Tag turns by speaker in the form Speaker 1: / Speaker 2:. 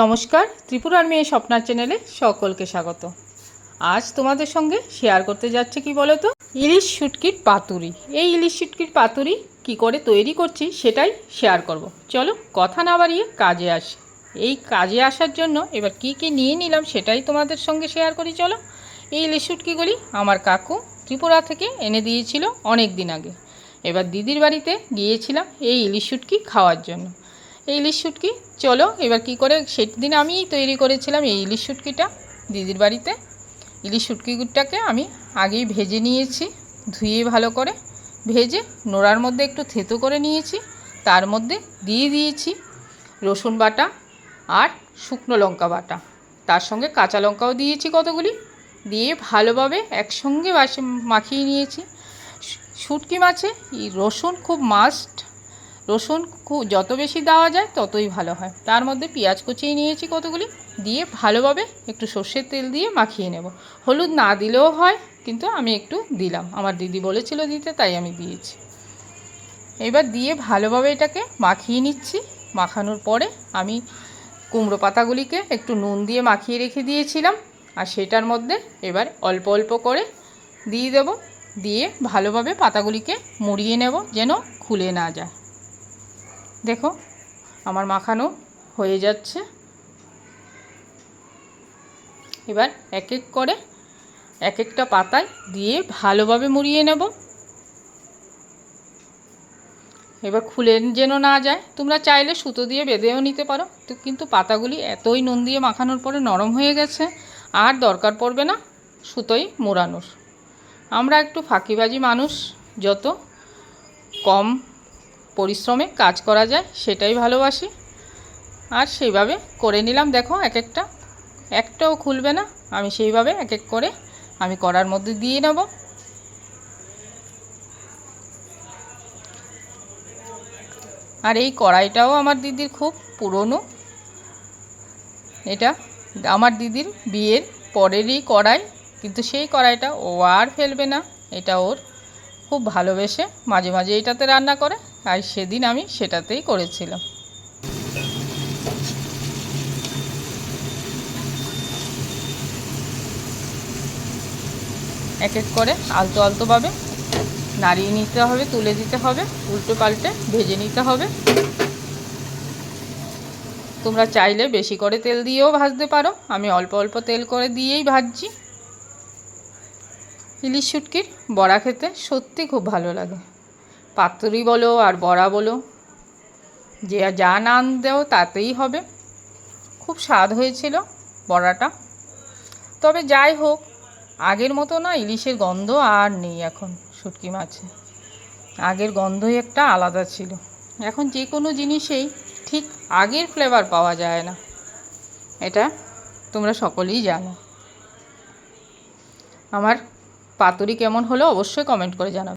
Speaker 1: নমস্কার ত্রিপুরার মেয়ে স্বপ্নার চ্যানেলে সকলকে স্বাগত। আজ তোমাদের সঙ্গে শেয়ার করতে যাচ্ছে কি বলো তো ইলিশ শুটকির পাতুরি। এই ইলিশ শুটকির পাতুরি কি করে তৈরি করছি সেটাই শেয়ার করব। চলো কথা না বাড়িয়ে কাজে আসি। এই কাজে আসার জন্য এবার কি কি নিয়ে নিলাম সেটাই তোমাদের সঙ্গে শেয়ার করি, চলো। এই ইলিশ শুটকিগুলি আমার কাকু ত্রিপুরা থেকে এনে দিয়েছিল অনেক দিন আগে। এবার দিদির বাড়িতে গিয়েছিলাম এই ইলিশ শুটকি খাওয়ার জন্য। এই ইলিশ শুটকি? চলো, এবার কি করে? সেদিন আমিই তৈরি করেছিলাম এই ইলিশ শুটকিটা দিদির বাড়িতে। ইলিশ শুটকিটাকে আমি আগেই ভেজে নিয়েছি, ধুয়ে ভালো করে ভেজে নোড়ার মধ্যে একটু থেতো করে নিয়েছি, তার মধ্যে দিয়ে দিয়েছি রসুন বাটা আর শুকনো লঙ্কা বাটা। তার সঙ্গে কাঁচা লঙ্কাও দিয়েছি কতগুলি? দিয়ে ভালোভাবে একসঙ্গে মাখিয়ে নিয়েছি। শুটকি মাছে রসুন খুব মাস্ট রসুন খুব যত বেশি দেওয়া যায় ততই ভালো হয়। তার মধ্যে পেঁয়াজ কুচিয়ে নিয়েছি কতগুলি, দিয়ে ভালোভাবে একটু সর্ষের তেল দিয়ে মাখিয়ে নেব। হলুদ না দিলেও হয়, কিন্তু আমি একটু দিলাম। আমার দিদি বলেছিল দিতে, তাই আমি দিয়েছি। এবার দিয়ে ভালোভাবে এটাকে মাখিয়ে নিচ্ছি। মাখানোর পরে আমি কুমড়ো পাতাগুলিকে একটু নুন দিয়ে মাখিয়ে রেখে দিয়েছিলাম, আর সেটার মধ্যে এবার অল্প অল্প করে দিয়ে দেব। দিয়ে ভালোভাবে পাতাগুলিকে মুড়িয়ে নেব যেন খুলে না যায়। দেখো, আমার মাখানো হয়ে যাচ্ছে। এবার এক এক করে এক একটা পাতায় দিয়ে ভালোভাবে মুড়িয়ে নেব। এবার খুলে যেন না যায়, তোমরা চাইলে সুতো দিয়ে বেঁধেও নিতে পারো। তো কিন্তু পাতাগুলি এতই নুন দিয়ে মাখানোর পরে নরম হয়ে গেছে, আর দরকার পড়বে না সুতোই মোড়ানোর। আমরা একটু ফাঁকিবাজি মানুষ, যত কম পরিশ্রমে কাজ করা যায়, সেটাই ভালোবাসি। আর সেইভাবে করে নিলাম, দেখো এক একটা একটাও খুলবে না, আমি সেইভাবে এক এক করে আমি করার মধ্যে দিয়ে নেব। আর এই কড়াইটাও আমার দিদির খুব পুরনো। এটা আমার দিদির বিয়ের পরেরই কড়াই, কিন্তু সেই কড়াইটা ও আর ফেলবে না, এটা ওর খুব ভালোবেসে মাঝে মাঝে এটাতে রান্না করে। আর সেদিন আমি সেটাতেই করেছিলাম। এক এক করে আলতো আলতোভাবে নাড়িয়ে নিতে হবে, তুলে দিতে হবে উল্টো পাল্টে ভেজে নিতে হবে। তোমরা চাইলে বেশি করে তেল দিয়েও ভাজতে পারো। আমি অল্প অল্প তেল করে দিয়েই ভাজছি। ইলিশ শুটকির বড়া খেতে সত্যি খুব ভালো লাগে। পাতুরি বলো আর বড়া বলো। যে যা নান দেও তাতেই হবে। খুব স্বাদ হয়েছিল বড়াটা। তবে যাই হোক, আগের মতো না ইলিশের গন্ধ আর নেই এখন শুটকি মাছে। আগের গন্ধই একটা আলাদা ছিল। এখন যে কোনো জিনিসেই ঠিক আগের ফ্লেভার পাওয়া যায় না। এটা তোমরা সকলেই জানো। আমার পাতুরি কেমন হলো অবশ্যই কমেন্ট করে জানাবে।